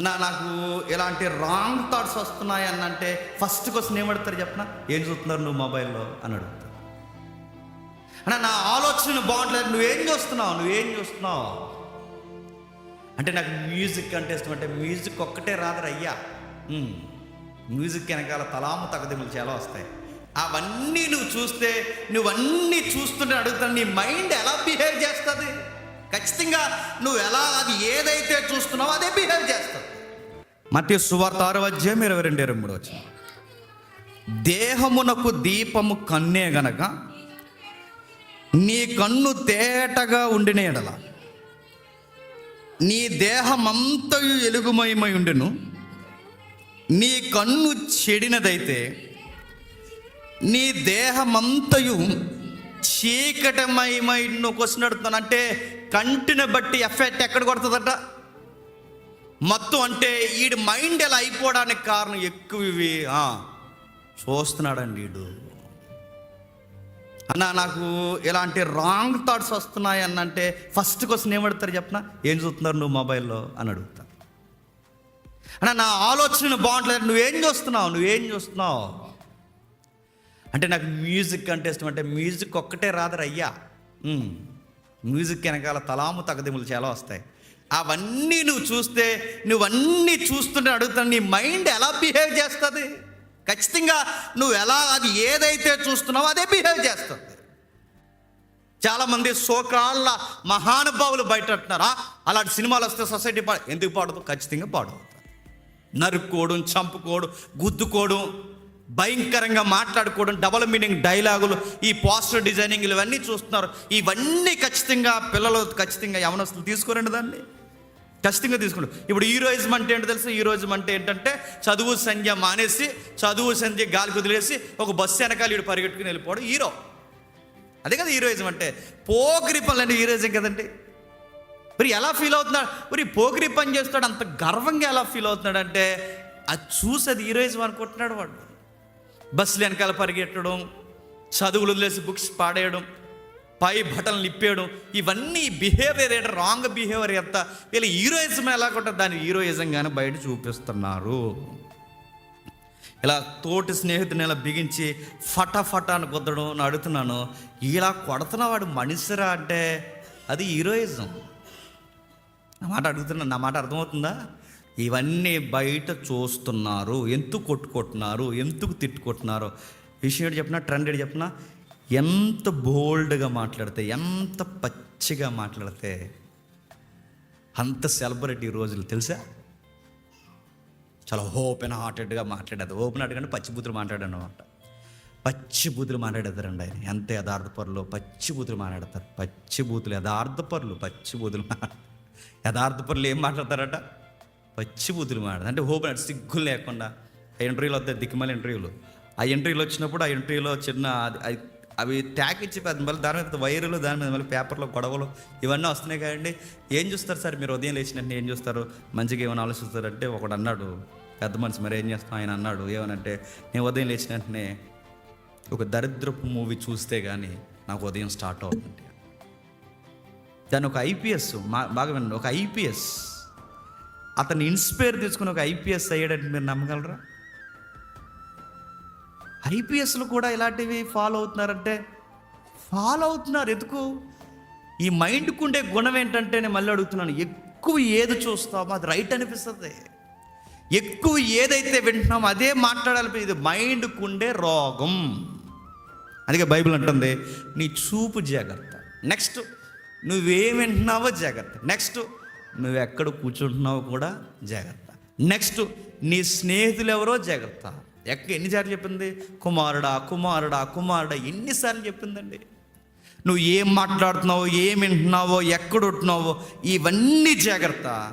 నా నాకు ఇలాంటి రాంగ్ థాట్స్ వస్తున్నాయి అని అంటే ఫస్ట్ క్వశ్చన్ ఏమడతారు చెప్పనా? ఏం చూస్తున్నారు నువ్వు మొబైల్లో అని అడుగుతారు. అన్న నా ఆలోచన బాగుంటలేదు. నువ్వేం చూస్తున్నావు? నువ్వేం చూస్తున్నావు? అంటే నాకు మ్యూజిక్ అంటే ఇష్టం. అంటే మ్యూజిక్ ఒక్కటే రాదురు అయ్యా. మ్యూజిక్ వెనకాల తలాము తగదిములు చాలా వస్తాయి. అవన్నీ నువ్వు చూస్తే నువ్వన్నీ చూస్తుంటే అడుగుతాను నీ మైండ్ ఎలా బిహేవ్ చేస్తుంది? ఖచ్చితంగా నువ్వు ఎలా అది ఏదైతే చూస్తున్నావో అదే బిహేవ్ చేస్తావు మత్య సువార్త ఆరో అధ్యాయం ఇరవై రెండు ఇరవై మూడు వచ్చిన దేహమునకు దీపము కన్నే గనక నీ కన్ను తేటగా ఉండిన ఎడల నీ దేహమంతయు ఎలుగుమయమై ఉండును నీ కన్ను చెడినదైతే నీ దేహమంతయు చీకటమయమై నువ్వు క్వశ్చన్ అడుగుతాను అంటే కంటిని బట్టి ఎఫెక్ట్ ఎక్కడ కొడుతుందట? మొత్తం అంటే వీడి మైండ్ ఎలా అయిపోవడానికి కారణం ఎక్కువ ఇవి. చూస్తున్నాడండి వీడు అన్న నాకు ఇలాంటి రాంగ్ థాట్స్ వస్తున్నాయి అన్న అంటే ఫస్ట్ క్వశ్చన్ ఏమడతారు చెప్పనా? ఏం చూస్తున్నారు నువ్వు మొబైల్లో అని అడుగుతా. అన్న నా ఆలోచన బాగుంటలేదు. నువ్వేం చూస్తున్నావు? నువ్వేం చూస్తున్నావు? అంటే నాకు మ్యూజిక్ అంటే ఇష్టం. అంటే మ్యూజిక్ ఒక్కటే రాదరు అయ్యా మ్యూజిక్ వెనకాల తలాము తగదిములు చాలా వస్తాయి. అవన్నీ నువ్వు చూస్తే నువ్వన్నీ చూస్తుంటే అడుగుతాను నీ మైండ్ ఎలా బిహేవ్ చేస్తుంది? ఖచ్చితంగా నువ్వు ఎలా అది ఏదైతే చూస్తున్నావో అదే బిహేవ్ చేస్తుంది. చాలామంది సోకాళ్ళ మహానుభావులు బయట అంటున్నారా అలాంటి సినిమాలు వస్తే సొసైటీ పాడు. ఎందుకు పాడదు? ఖచ్చితంగా పాడవుతారు. నరుక్కోవడం చంపుకోవడం గుద్దుకోవడం భయంకరంగా మాట్లాడుకోవడం డబల్ మీనింగ్ డైలాగులు ఈ పోస్టర్ డిజైనింగ్లు ఇవన్నీ చూస్తున్నారు. ఇవన్నీ ఖచ్చితంగా పిల్లలు ఖచ్చితంగా యవనస్తులు తీసుకురండి దాన్ని. ఖచ్చితంగా తీసుకుంటారు. ఇప్పుడు హీరోయిజం అంటే ఏంటో తెలుసు? ఈరోజు అంటే ఏంటంటే చదువు సంధ్య మానేసి చదువు సంధ్య గాలి కుదిలేసి ఒక బస్సు వెనకాల వీడు పరిగెట్టుకుని వెళ్ళిపోవడం హీరో. అదే కదా హీరోయిజం అంటే పోకిరి పనులు అంటే హీరోయిజం కదండి? మరి ఎలా ఫీల్ అవుతున్నాడు? మరి పోకిరి పని చేస్తాడు అంత గర్వంగా ఎలా ఫీల్ అవుతున్నాడు అంటే అది చూసి అది హీరోయిజం అనుకుంటున్నాడు వాడు. బస్సులు వెనకాల పరిగెట్టడం చదువులు వదిలేసి బుక్స్ పాడేయడం పై బటన్లు నిప్పేయడం ఇవన్నీ బిహేవియర్ ఏంటో? రాంగ్ బిహేవియర్ ఎంత? వీళ్ళు హీరోయిజం ఎలా కొట్టారు? దాన్ని హీరోయిజంగానే బయట చూపిస్తున్నారు. ఇలా తోటి స్నేహితుని ఇలా బిగించి ఫటాఫటా అని కుద్దడం అని అడుగుతున్నాను. ఇలా కొడుతున్న వాడు మనిషిరా అంటే అది హీరోయిజం నా మాట అడుగుతున్నాను నా మాట అర్థమవుతుందా? ఇవన్నీ బయట చూస్తున్నారు. ఎందుకు కొట్టుకుంటున్నారు? ఎందుకు తిట్టుకుంటున్నారు? విషయం ఏంటి చెప్పిన? ట్రెండ్ ఏంటి చెప్పినా? ఎంత బోల్డ్గా మాట్లాడితే ఎంత పచ్చిగా మాట్లాడితే అంత సెలబ్రిటీ రోజులు తెలుసా? చాలా ఓపెన్ హార్టెడ్గా మాట్లాడేది. ఓపెన్ హార్ట్ కంటే పచ్చి బూతులు అనమాట పచ్చిబూతులు ఆయన. ఎంత యథార్థపరులు పచ్చి బూతులు మాట్లాడతారు. పచ్చి బూతులు యథార్థపరులు పచ్చి బూతులు మాట్లాడతారు యథార్థపరులు ఏం మాట్లాడతారట? పచ్చి బూతులు మాట్లాడతారు. అంటే ఓపెన్ సిగ్గులు లేకుండా ఆ ఇంటర్వ్యూలు వస్తాయి దిక్కుమల ఇంటర్వ్యూలు. ఆ ఇంటర్వ్యూలు వచ్చినప్పుడు ఆ ఇంటర్వ్యూలో చిన్న అది అవి ట్యాక్ ఇచ్చి పెద్ద మళ్ళీ దాని మీద వైర్లు దాని మీద మళ్ళీ పేపర్లో గొడవలు ఇవన్నీ వస్తున్నాయి కదండి. ఏం చూస్తారు సార్ మీరు ఉదయం లేచినట్టు ఏం చూస్తారు? మంచిగా ఏమైనా ఆలోచిస్తారంటే ఒకడు అన్నాడు పెద్ద మనిషి మరి ఏం చేస్తాం ఆయన అన్నాడు ఏమనంటే నేను ఉదయం లేచిన వెంటనే ఒక దరిద్రపు మూవీ చూస్తే కానీ నాకు ఉదయం స్టార్ట్ అవుతుంది దాన్ని ఒక ఐపీఎస్ మా బాగా వినండి ఒక ఐపీఎస్. అతన్ని ఇన్స్పైర్ తీసుకుని ఒక ఐపీఎస్ అయ్యాడంటే మీరు నమ్మగలరా? ఐపీఎస్లు కూడా ఇలాంటివి ఫాలో అవుతున్నారంటే ఫాలో అవుతున్నారు. ఎందుకు? ఈ మైండ్కు ఉండే గుణం ఏంటంటే నేను మళ్ళీ అడుగుతున్నాను. ఎక్కువ ఏది చూస్తామో అది రైట్ అనిపిస్తుంది. ఎక్కువ ఏదైతే వింటున్నామో అదే మాట్లాడాలి. ఇది మైండ్కు ఉండే రోగం. అందుకే బైబిల్ అంటుంది నీ చూపు జాగ్రత్త. నెక్స్ట్ నువ్వేం వింటున్నావో జాగ్రత్త. నెక్స్ట్ నువ్వు ఎక్కడ కూర్చుంటున్నావో కూడా జాగ్రత్త. నెక్స్ట్ నీ స్నేహితులు ఎవరో జాగ్రత్త. ఎక్క ఎన్నిసార్లు చెప్పింది? కుమారుడా కుమారుడా కుమారుడా ఎన్నిసార్లు చెప్పిందండి? నువ్వు ఏం మాట్లాడుతున్నావో ఏం వింటున్నావో ఎక్కడ ఉంటున్నావో ఇవన్నీ జాగ్రత్త.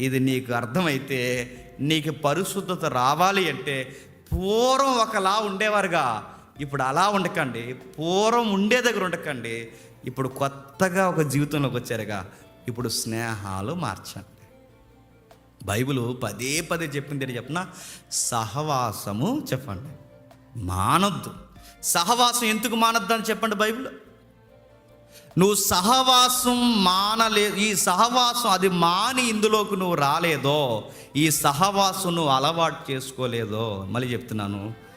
ఇది నీకు అర్థమైతే నీకు పరిశుద్ధత రావాలి అంటే పూర్వం ఒకలా ఉండేవారుగా. ఇప్పుడు అలా ఉండకండి. పూర్వం ఉండే దగ్గర ఉండకండి. ఇప్పుడు కొత్తగా ఒక జీవితంలోకి వచ్చారుగా. ఇప్పుడు స్నేహాలు మార్చండి. బైబిల్ పదే పదే చెప్పింది ఏంటి చెప్పిన? సహవాసము చెప్పండి. మానద్దు. సహవాసం ఎందుకు మానద్దు అని చెప్పండి బైబిల్? నువ్వు సహవాసం మానలే ఈ సహవాసం అది మాని ఇందులోకి నువ్వు రాలేదో ఈ సహవాసం నువ్వు అలవాటు చేసుకోలేదో మళ్ళీ చెప్తున్నాను.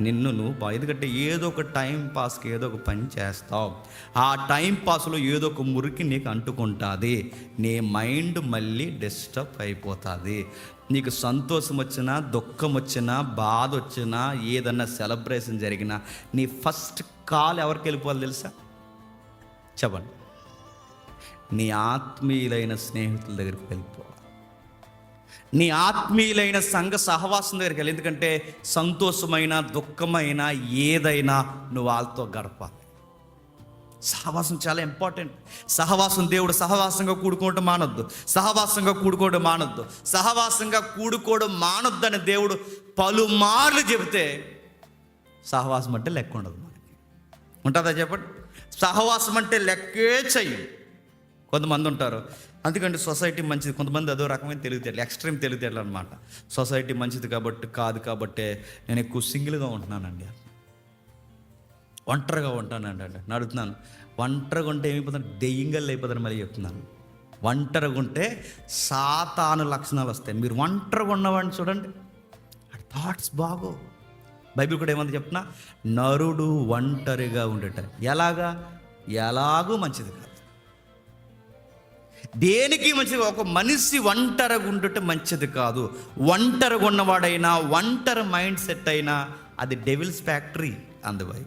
నిన్ను నువ్వు ఎందుకంటే ఏదో ఒక టైం పాస్కి ఏదో ఒక పని చేస్తావు. ఆ టైం పాస్లో ఏదో ఒక మురికి నీకు అంటుకుంటుంది. నీ మైండ్ మళ్ళీ డిస్టర్బ్ అయిపోతుంది. నీకు సంతోషం వచ్చినా దుఃఖం వచ్చినా బాధ వచ్చినా ఏదన్నా సెలబ్రేషన్ జరిగినా నీ ఫస్ట్ కాల్ ఎవరికి వెళ్ళిపోవాలి తెలుసా? చెప్పండి. నీ ఆత్మీయులైన స్నేహితుల దగ్గరికి వెళ్ళిపో. నీ ఆత్మీయులైన సంఘ సహవాసం దగ్గరికి వెళ్ళి. ఎందుకంటే సంతోషమైన దుఃఖమైన ఏదైనా నువ్వు వాళ్ళతో గడపాలి. సహవాసం చాలా ఇంపార్టెంట్. సహవాసం దేవుడు సహవాసంగా కూడుకోవడం మానొద్దు. సహవాసంగా కూడుకోవడం మానొద్దు. సహవాసంగా కూడుకోవడం మానొద్దు అని దేవుడు పలుమార్లు చెబితే సహవాసం అంటే లెక్క ఉండదు మనకి. ఉంటుందా చెప్పండి? సహవాసం అంటే లెక్కే చెయ్యి కొంతమంది ఉంటారు అందుకంటే సొసైటీ మంచిది. కొంతమంది అదో రకమైన తెలివితేటలు ఎక్స్ట్రీమ్ తెలివితేటలు అనమాట సొసైటీ మంచిది కాబట్టి కాదు కాబట్టే నేను ఎక్కువ సింగిల్గా ఉంటున్నానండి. ఒంటరిగా ఉంటానండి అంటే నేను అడుగుతున్నాను ఒంటరిగా ఉంటే ఏమైపోతాను దెయ్యంగల్ అయిపోతాను మళ్ళీ చెప్తున్నాను. ఒంటరిగా ఉంటే సాతాను లక్షణాలు వస్తాయి. మీరు ఒంటరిగా ఉన్నవాడిని చూడండి. థాట్స్ బాగో బైబిల్ కూడా ఏమంది చెప్తున్నా? నరుడు ఒంటరిగా ఉండట ఎలాగా? ఎలాగూ మంచిది కాదు. దేనికి మంచిది? ఒక మనిషి ఒంటరిగా మంచిది కాదు. ఒంటరిగా ఉన్నవాడైనా ఒంటరి మైండ్ సెట్ అయినా అది డెవిల్స్ ఫ్యాక్టరీ అందువై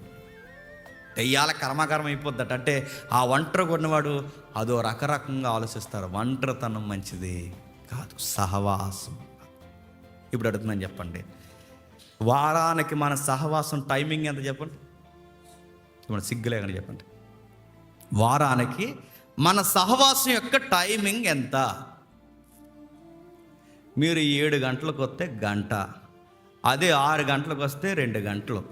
దెయ్యాల కర్మాకరం అయిపోద్దట. అంటే ఆ ఒంటరి ఉన్నవాడు అదో రకరకంగా ఆలోచిస్తారు. ఒంటరితనం మంచిది కాదు. సహవాసం. ఇప్పుడు అడుగుతున్నాను చెప్పండి. వారానికి మన సహవాసం టైమింగ్ ఎంత చెప్పండి? ఇప్పుడు సిగ్గులేకని చెప్పండి. వారానికి మన సహవాసం యొక్క టైమింగ్ ఎంత? మీరు ఏడు గంటలకు వస్తే గంట అదే ఆరు గంటలకు వస్తే రెండు గంటలు.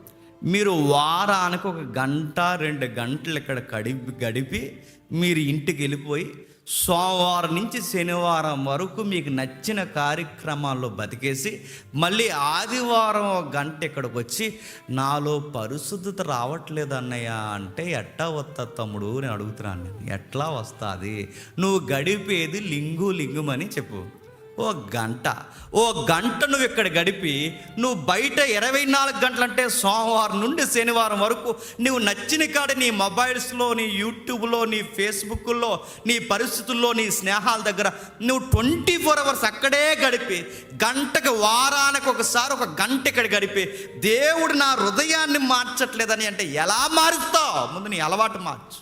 మీరు వారానికి ఒక గంట రెండు గంటలు ఇక్కడ గడిపి గడిపి మీరు ఇంటికి వెళ్ళిపోయి సోమవారం నుంచి శనివారం వరకు మీకు నచ్చిన కార్యక్రమాల్లో బతికేసి మళ్ళీ ఆదివారం గంట ఇక్కడికి వచ్చి నాలో పరిశుద్ధత రావట్లేదు అన్నయ్య అంటే ఎట్టా వస్తా తమ్ముడు? నేను అడుగుతున్నాను ఎట్లా వస్తుంది? నువ్వు గడిపేది లింగు లింగుమని చెప్పు. ఓ గంట ఓ గంట నువ్వు ఇక్కడ గడిపి నువ్వు బయట ఇరవై నాలుగు గంటలంటే సోమవారం నుండి శనివారం వరకు నువ్వు నచ్చిన కాడ నీ మొబైల్స్లో నీ యూట్యూబ్లో నీ ఫేస్బుక్లో నీ పరిస్థితుల్లో నీ స్నేహాల దగ్గర నువ్వు ట్వంటీ ఫోర్ అవర్స్ అక్కడే గడిపి గంటకు వారానికి ఒకసారి ఒక గంట ఇక్కడ గడిపి దేవుడు నా హృదయాన్ని మార్చట్లేదని అంటే ఎలా మారుస్తావు? ముందు నీ అలవాటు మార్చు.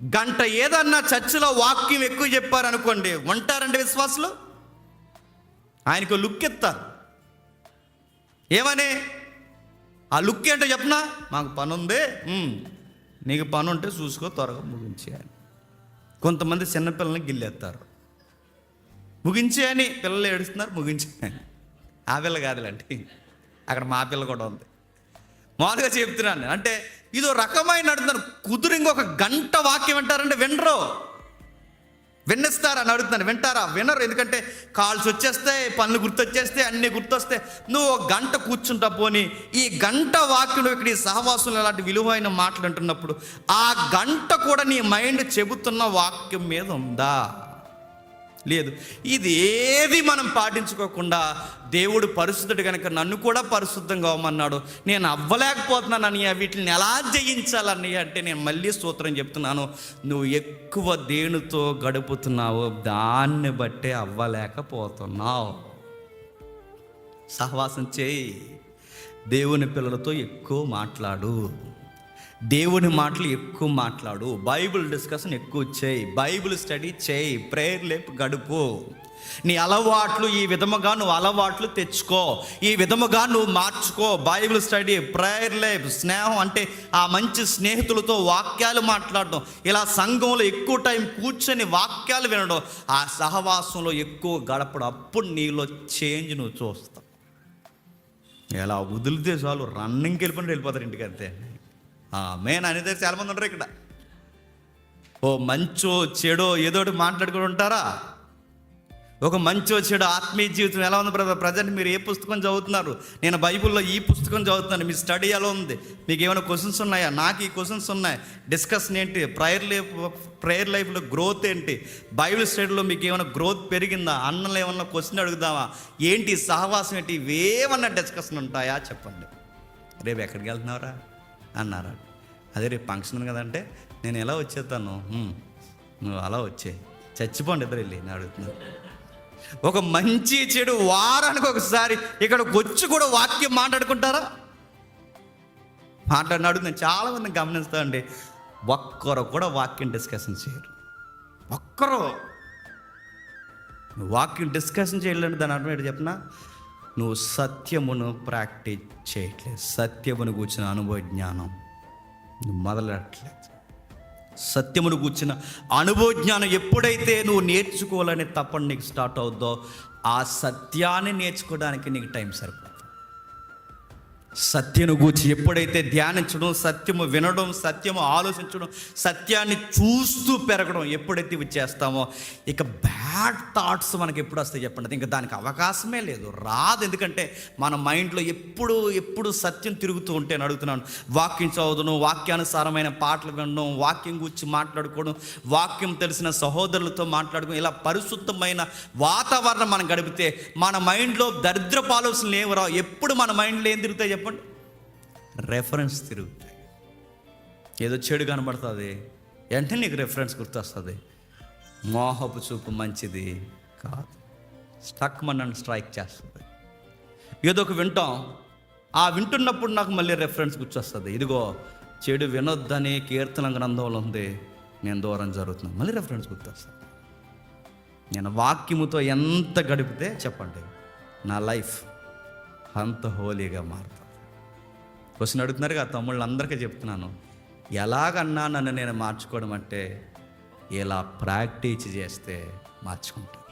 గంట ఏదన్నా చర్చిలో వాక్యం ఎక్కువ చెప్పారనుకోండి ఉంటారండి విశ్వాసులు? ఆయనకు లుక్ ఎత్తారు. ఏమని? ఆ లుక్ ఏంటో చెప్పనా? మాకు పని ఉంది నీకు పని ఉంటే చూసుకో త్వరగా ముగించేయాలి కొంతమంది చిన్నపిల్లల్ని గిల్లేస్తారు ముగించేయని పిల్లలు ఏడుస్తున్నారు ముగించేయని ఆ పిల్ల కాదులేండి. అక్కడ మా పిల్ల కూడా ఉంది. మామూలుగా చెప్తున్నాను అంటే ఇదో రకమైన అడుగుతాను కుదురు ఇంకొక గంట వాక్యం అంటారంటే వినరు. విన్నిస్తారా? అని అడుగుతున్నాను వింటారా? వినరు. ఎందుకంటే కాల్స్ వచ్చేస్తే పనులు గుర్తొచ్చేస్తే అన్నీ గుర్తొస్తే నువ్వు ఒక గంట కూర్చుంటా పోని ఈ గంట వాక్యం ఇక్కడ ఈ సహవాసులు అలాంటి విలువైన మాటలు అంటున్నప్పుడు ఆ గంట కూడా నీ మైండ్ చెబుతున్న వాక్యం మీద ఉందా? లేదు. ఇది ఏది మనం పాటించుకోకుండా దేవుడు పరిశుద్ధుడు కనుక నన్ను కూడా పరిశుద్ధంగా అవ్వమన్నాడు నేను అవ్వలేకపోతున్నాను వీటిని ఎలా జయించాలని అంటే నేను మళ్ళీ సూత్రం చెప్తున్నాను. నువ్వు ఎక్కువ దేనితో గడుపుతున్నావో దాన్ని బట్టే అవ్వలేకపోతున్నావు. సహవాసం చేయి. దేవుని పిల్లలతో ఎక్కువ మాట్లాడు. దేవుని మాటలు ఎక్కువ మాట్లాడు. బైబిల్ డిస్కషన్ ఎక్కువ చేయి. బైబిల్ స్టడీ చేయి. ప్రేయర్ లేపు గడుపు. నీ అలవాట్లు ఈ విధముగా నువ్వు అలవాట్లు తెచ్చుకో. ఈ విధముగా నువ్వు మార్చుకో. బైబిల్ స్టడీ ప్రేయర్ లైఫ్ స్నేహం అంటే ఆ మంచి స్నేహితులతో వాక్యాలు మాట్లాడడం. ఇలా సంఘంలో ఎక్కువ టైం కూర్చొని వాక్యాలు వినడం. ఆ సహవాసంలో ఎక్కువ గడపడం. అప్పుడు నీలో చేంజ్ నువ్వు చూస్తావు. ఎలా వదిలితే చాలు. రన్నింగ్కి వెళ్ళిపోయి వెళ్ళిపోతారు ఇంటికి అంతే. మెయిన్ అనేది దగ్గర చాలామంది ఉంటారు ఇక్కడ. ఓ మంచో చెడో ఏదో ఒకటి మాట్లాడుకుని ఉంటారా? ఒక మంచో చెడు ఆత్మీయ జీవితం ఎలా ఉంది బ్రదర్? ప్రజెంట్ మీరు ఏ పుస్తకం చదువుతున్నారు? నేను బైబిల్లో ఈ పుస్తకం చదువుతున్నాను మీ స్టడీ ఎలా ఉంది? మీకు ఏమైనా క్వశ్చన్స్ ఉన్నాయా? నాకు ఈ క్వశ్చన్స్ ఉన్నాయి. డిస్కషన్ ఏంటి? ప్రేయర్ లైఫ్ ప్రేయర్ లైఫ్లో గ్రోత్ ఏంటి? బైబిల్ స్టడీలో మీకు ఏమైనా గ్రోత్ పెరిగిందా? అన్నలు ఏమన్నా క్వశ్చన్ అడుగుదామా? ఏంటి సహవాసం ఏంటి? ఇవేమన్నా డిస్కషన్ ఉంటాయా? చెప్పండి. రేపు ఎక్కడికి వెళ్తున్నారా అన్నారు అదే రేపు ఫంక్షన్ ఉంది కదంటే నేను ఎలా వచ్చేస్తాను? నువ్వు అలా వచ్చే. చచ్చిపోండి ఇద్దరు వెళ్ళి నేను అడుగుతున్నాను ఒక మంచి చెడు వారానికి ఒకసారి ఇక్కడికి వచ్చి కూడా వాక్యం మాట్లాడుకుంటారా? మాట్లాడినాడు నేను చాలామంది మంది ఒక్కరు కూడా వాక్యం డిస్కషన్ చేయరు. ఒక్కరు. వాక్యం డిస్కషన్ చేయలేండి దాని అర్థం ఏంటి చెప్పిన? నువ్వు సత్యమును ప్రాక్టీస్ చేయట్లేదు. సత్యమును కూర్చున్న అనుభవ జ్ఞానం నువ్వు మొదలెట్టలేదు. సత్యమును కూర్చిన అనుభవ జ్ఞానం ఎప్పుడైతే నువ్వు నేర్చుకోవాలనే తప్పని నీకు స్టార్ట్ అవుద్దో ఆ సత్యాన్ని నేర్చుకోవడానికి నీకు టైం సరిపోతుంది సత్యను గూర్చి ఎప్పుడైతే ధ్యానించడం సత్యము వినడం సత్యము ఆలోచించడం సత్యాన్ని చూస్తూ పెరగడం ఎప్పుడైతే ఇవి చేస్తామో ఇక బ్యాడ్ థాట్స్ మనకి ఎప్పుడు వస్తాయి చెప్పండి. ఇంకా దానికి అవకాశమే లేదు. రాదు. ఎందుకంటే మన మైండ్లో ఎప్పుడు ఎప్పుడు సత్యం తిరుగుతూ ఉంటే నేను అడుగుతున్నాను. వాక్యం చదవడం వాక్యానుసారమైన పాటలు వినడం వాక్యం గురించి మాట్లాడుకోవడం వాక్యం తెలిసిన సహోదరులతో మాట్లాడుకోవడం ఇలా పరిశుద్ధమైన వాతావరణం మనం గడిపితే మన మైండ్లో దరిద్రపు ఆలోచనలు ఏమి రావు. ఎప్పుడు మన మైండ్లో ఏం తిరుగుతాయి చెప్పండి రెఫరెన్స్ తిరుగుతాయి. ఏదో చెడు కనబడుతుంది. వెంటనే నీకు రెఫరెన్స్ గుర్తొస్తుంది. మోహపు చూపు మంచిది కాదు. స్టక్ మన స్ట్రైక్ చేస్తుంది. ఏదో ఒక వింటాం. ఆ వింటున్నప్పుడు నాకు మళ్ళీ రెఫరెన్స్ గుర్తొస్తుంది. ఇదిగో చెడు వినొద్దని కీర్తన గ్రంథంలో ఉంది. నేను దూరం జరుగుతున్నాను. మళ్ళీ రెఫరెన్స్ గుర్తొస్తుంది. నేను వాక్యముతో ఎంత గడిపితే చెప్పండి. నా లైఫ్ అంత హోలీగా మారుతుంది. క్వశ్చన్ అడుగుతున్నారు కదా తమ్ముళ్ళందరికీ చెప్తున్నాను. ఎలాగన్నా నన్ను నేను మార్చుకోవడం అంటే ఇలా ప్రాక్టీస్ చేస్తే మార్చుకుంటాను